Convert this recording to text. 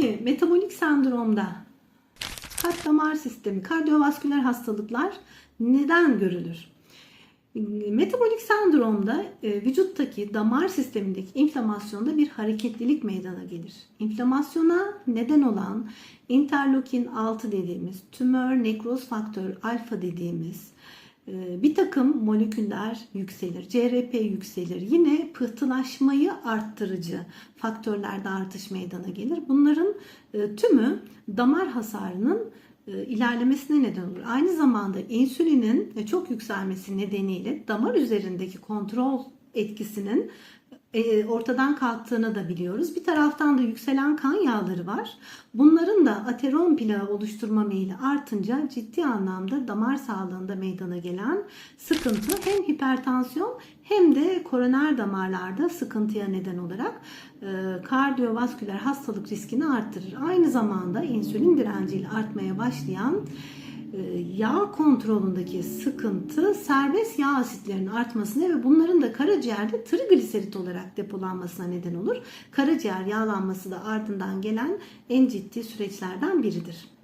Peki metabolik sendromda kalp damar sistemi, kardiyovasküler hastalıklar neden görülür? Metabolik sendromda e, vücuttaki damar sistemindeki inflamasyonda bir hareketlilik meydana gelir. İnflamasyona neden olan interleukin 6 dediğimiz, tümör nekroz faktör alfa dediğimiz bir takım moleküller yükselir, CRP yükselir. Yine pıhtılaşmayı arttırıcı faktörlerde artış meydana gelir. Bunların e, tümü damar hasarının e, ilerlemesine neden olur. Aynı zamanda insülinin e, çok yükselmesi nedeniyle damar üzerindeki kontrol etkisinin e, ortadan kalktığını da biliyoruz. Bir taraftan da yükselen kan yağları var. Bunların da ateron plağı oluşturma meyili artınca ciddi anlamda damar sağlığında meydana gelen sıkıntı hem hipertansiyon hem de koroner damarlarda sıkıntıya neden olarak e, kardiyovasküler hastalık riskini arttırır. Aynı zamanda insülin direnciyle artmaya başlayan yağ kontrolündeki sıkıntı serbest yağ asitlerinin artmasına ve bunların da karaciğerde trigliserit olarak depolanmasına neden olur. Karaciğer yağlanması da ardından gelen en ciddi süreçlerden biridir.